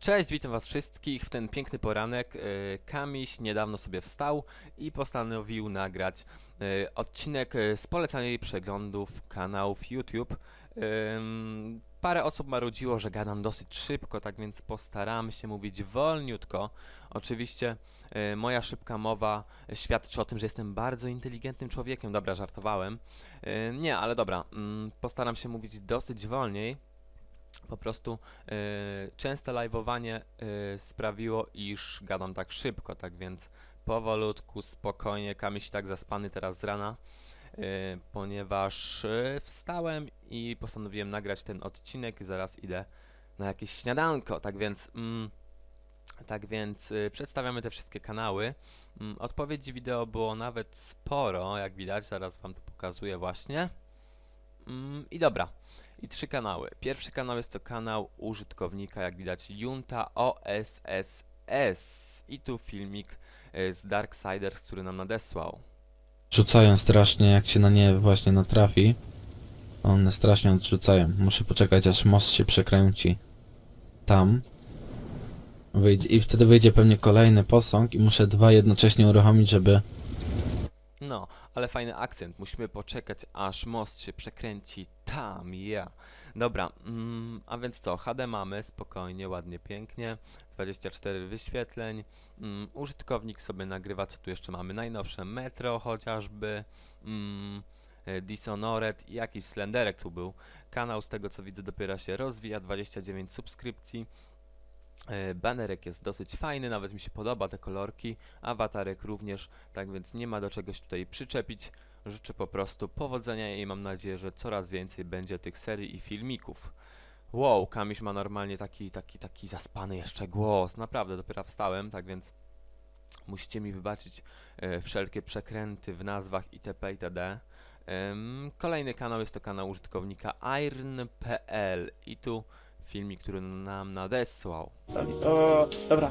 Cześć, witam was wszystkich w ten piękny poranek. E, Kamiś niedawno sobie wstał i postanowił nagrać e, odcinek e, z polecanej przeglądów kanałów YouTube. Parę osób marudziło, że gadam dosyć szybko, tak więc postaram się mówić wolniutko. Oczywiście moja szybka mowa świadczy o tym, że jestem bardzo inteligentnym człowiekiem. Dobra, żartowałem. Nie, ale dobra, mm, postaram się mówić dosyć wolniej. Po prostu e, częste live'owanie e, sprawiło, iż gadam tak szybko, tak więc powolutku, spokojnie, Kamiś tak zaspany teraz z rana, e, ponieważ e, wstałem i postanowiłem nagrać ten odcinek i zaraz idę na jakieś śniadanko, tak więc mm, tak więc y, przedstawiamy te wszystkie kanały. Mm, odpowiedzi wideo było nawet sporo, jak widać, zaraz wam to pokazuję właśnie. Mm, I dobra, i trzy kanały. Pierwszy kanał jest to kanał użytkownika, jak widać, Junta OSSS. I tu filmik y, z Darksiders, który nam nadesłał. Rzucają strasznie, jak się na nie właśnie natrafi. One strasznie odrzucają. Muszę poczekać, aż most się przekręci. Tam. Wyjdzie, I wtedy wyjdzie pewnie kolejny posąg i muszę dwa jednocześnie uruchomić, żeby... No, ale fajny akcent. Musimy poczekać, aż most się przekręci tam, ja. Dobra, mm, a więc co? HD mamy, spokojnie, ładnie, pięknie. 24 wyświetleń. Mm, użytkownik sobie nagrywa, co tu jeszcze mamy? Najnowsze Metro chociażby. Mm, e, Dishonored i jakiś Slenderek tu był. Kanał z tego co widzę dopiero się rozwija, 29 subskrypcji. E, Banerek jest dosyć fajny, nawet mi się podoba te kolorki, awatarek również, tak więc nie ma do czegoś tutaj przyczepić. Życzę po prostu powodzenia i mam nadzieję, że coraz więcej będzie tych serii i filmików. Wow, Kamiś ma normalnie taki, taki, taki zaspany jeszcze głos, naprawdę dopiero wstałem, tak więc musicie mi wybaczyć e, wszelkie przekręty w nazwach itp. itd. Em, kolejny kanał jest to kanał użytkownika iron.pl i tu filmik, który nam nadesłał. O, dobra,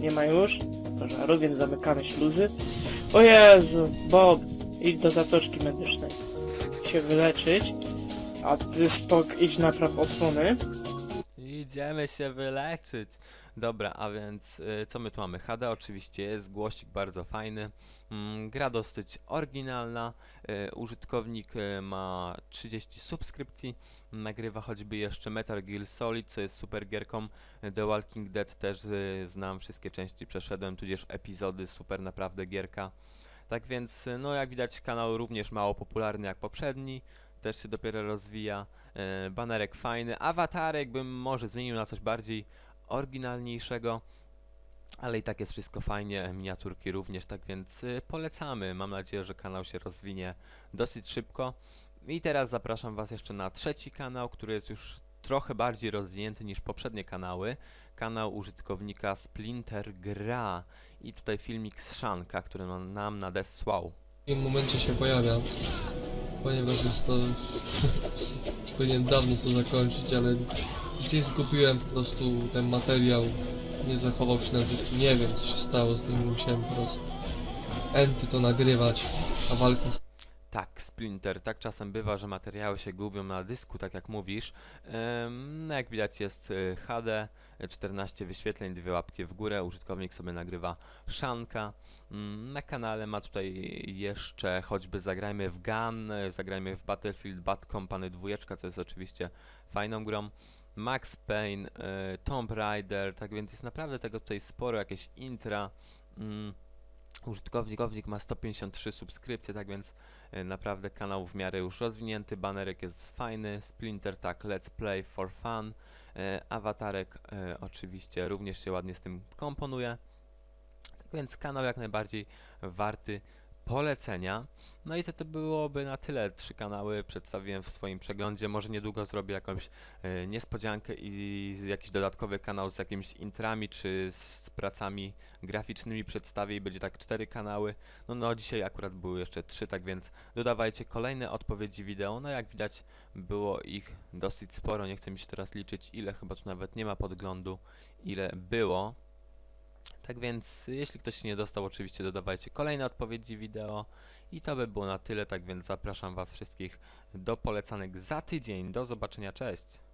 nie ma już pożaru, więc zamykamy śluzy. O Jezu, Bob, idź do zatoczki medycznej. Się wyleczyć. A ty spok, idź napraw osłony. Idziemy się wyleczyć. Dobra, a więc y, co my tu mamy? HD oczywiście jest, głosik bardzo fajny. Mm, gra dosyć oryginalna. Y, użytkownik y, ma 30 subskrypcji. Nagrywa choćby jeszcze Metal Gear Solid, co jest super gierką. The Walking Dead też znam, wszystkie części przeszedłem, tudzież epizody, super naprawdę gierka. Tak więc, no jak widać, kanał również mało popularny jak poprzedni. Też się dopiero rozwija. E, banerek fajny. Awatarek bym może zmienił na coś bardziej oryginalniejszego. Ale i tak jest wszystko fajnie, miniaturki również, tak więc y, polecamy. Mam nadzieję, że kanał się rozwinie dosyć szybko. I teraz zapraszam Was jeszcze na trzeci kanał, który jest już trochę bardziej rozwinięty niż poprzednie kanały. Kanał użytkownika Splinter Gra. I tutaj filmik z Szanka, który nam- nadesłał. W tym momencie się pojawia, ponieważ jest to... Powinien dawno to zakończyć, ale gdzieś zgubiłem po prostu ten materiał, nie zachował się na dysku, nie wiem co się stało z nim, musiałem teraz enty to nagrywać, a walka z Tak, Splinter, tak czasem bywa, że materiały się gubią na dysku, tak jak mówisz. No jak widać jest y, HD, y, 14 wyświetleń, dwie łapki w górę, użytkownik sobie nagrywa szanka. Ym, na kanale ma tutaj jeszcze choćby zagrajmy w Gun, zagrajmy w Battlefield Bad Company 2, co jest oczywiście fajną grą. Max Payne, y, Tomb Raider, tak więc jest naprawdę tego tutaj sporo, jakieś intra. Ym, Użytkownik ma 153 subskrypcje, tak więc e, naprawdę kanał w miarę już rozwinięty, banerek jest fajny, Splinter tak, let's play for fun, e, awatarek e, oczywiście również się ładnie z tym komponuje, tak więc kanał jak najbardziej warty polecenia. No i to, to byłoby na tyle, trzy kanały przedstawiłem w swoim przeglądzie, może niedługo zrobię jakąś e, niespodziankę i jakiś dodatkowy kanał z jakimiś intrami czy z pracami graficznymi przedstawię i będzie tak cztery kanały. No, no dzisiaj akurat były jeszcze trzy, tak więc dodawajcie kolejne odpowiedzi wideo. No jak widać było ich dosyć sporo, nie chcę mi się teraz liczyć ile, chyba tu nawet nie ma podglądu ile było. Tak więc jeśli ktoś się nie dostał, oczywiście dodawajcie kolejne odpowiedzi wideo. I to by było na tyle, tak więc zapraszam Was wszystkich do polecanek za tydzień. Do zobaczenia, cześć!